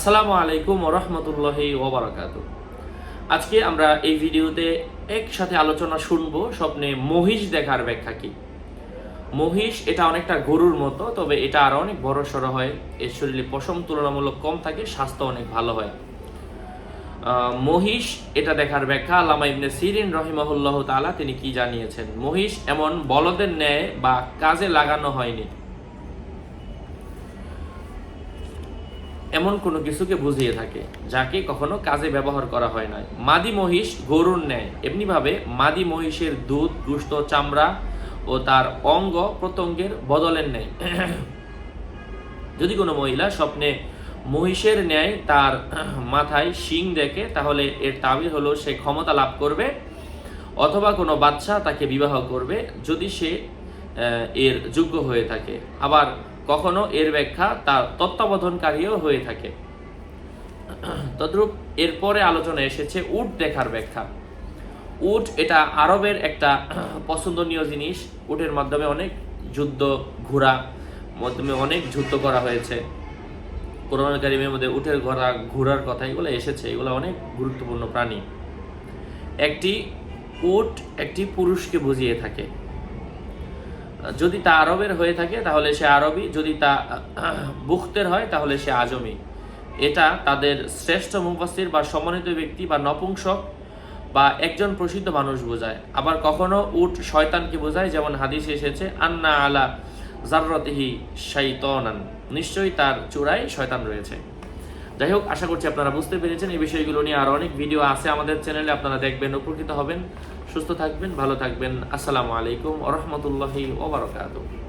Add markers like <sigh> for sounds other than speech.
আসসালামু আলাইকুম রহমতুল্লাহি ওবরাকাত আজকে আমরা এই ভিডিওতে একসাথে আলোচনা শুনব স্বপ্নে মহিষ দেখার ব্যাখ্যা কি? মহিষ এটা অনেকটা গরুর মতো, তবে এটা আরও অনেক বড় সড়ো হয়। এর শরীরে পশম তুলনামূলক কম থাকে, স্বাস্থ্য অনেক ভালো হয়। মহিষ এটা দেখার ব্যাখ্যা আল্লামা ইবনে সিরিন রহিমাহুল্লাহ তাআলা তিনি কি জানিয়েছেন? মহিষ এমন বলদের ন্যায় বা কাজে লাগানো হয়নি। এমন কোনো কিছুকে বুঝিয়ে থাকে, যাকে কখনো কাজে ব্যবহার করা হয় না। মাদি মহিষ গরুর ন্যায়। এমনিভাবে মাদি মহিষের দুধ গুস্ত চামড়া ও তার অঙ্গ প্রত্যঙ্গের বদলের ন্যায়। যদি কোনো মহিলা স্বপ্নে মহিষের ন্যায় তার মাথায় শিং দেখে, তাহলে এর তাবির হলো সে ক্ষমতা লাভ করবে অথবা কোনো বাচ্চা তাকে বিবাহ করবে যদি সে এর যোগ্য হয়ে থাকে। আবার কখনো এর ব্যাখ্যা তার তত্ত্বাবধানকারীও হয়ে থাকে। তদ্রূপ এরপরে আলোচনা এসেছে উট দেখার ব্যাখ্যা। উট এটা আরবের একটা পছন্দনীয় জিনিস। উটের মাধ্যমে অনেক যুদ্ধ, ঘোড়া, মাধ্যমে অনেক যুদ্ধ করা হয়েছে। কোরআন কারিমের মধ্যে উটের ঘোড়া, ঘোড়ার কথা এগুলো এসেছে। এগুলো অনেক গুরুত্বপূর্ণ প্রাণী। একটি উট একটি পুরুষকে বুঝিয়ে থাকে। যদি তা আরবের হয়ে থাকে, তাহলে সে আরবি, যদি তা, <clears throat> বুখতের হয়, তাহলে সে আজমি। এটা তাদের শ্রেষ্ঠ মুফাসির বা সম্মানিত ব্যক্তি বা নপুংসক বা একজন প্রসিদ্ধ মানুষ বোঝায়। আবার কখনো উট শয়তানকে বোঝায়, যেমন হাদিস এসেছে, আন্না আলা জাররতিহি শাইতনান। নিশ্চয়ই তার চূড়ায় শয়তান রয়েছে। যাই হোক আশা করছি আপনারা বুঝতে পেরেছেন। এই বিষয়গুলো নিয়ে আরও অনেক ভিডিও আছে আমাদের চ্যানেলে, আপনারা দেখবেন, উপকৃত হবেন। সুস্থ থাকবেন, ভালো থাকবেন। আসসালামু আলাইকুম রহমতুল্লাহি ওবরাকাতুহ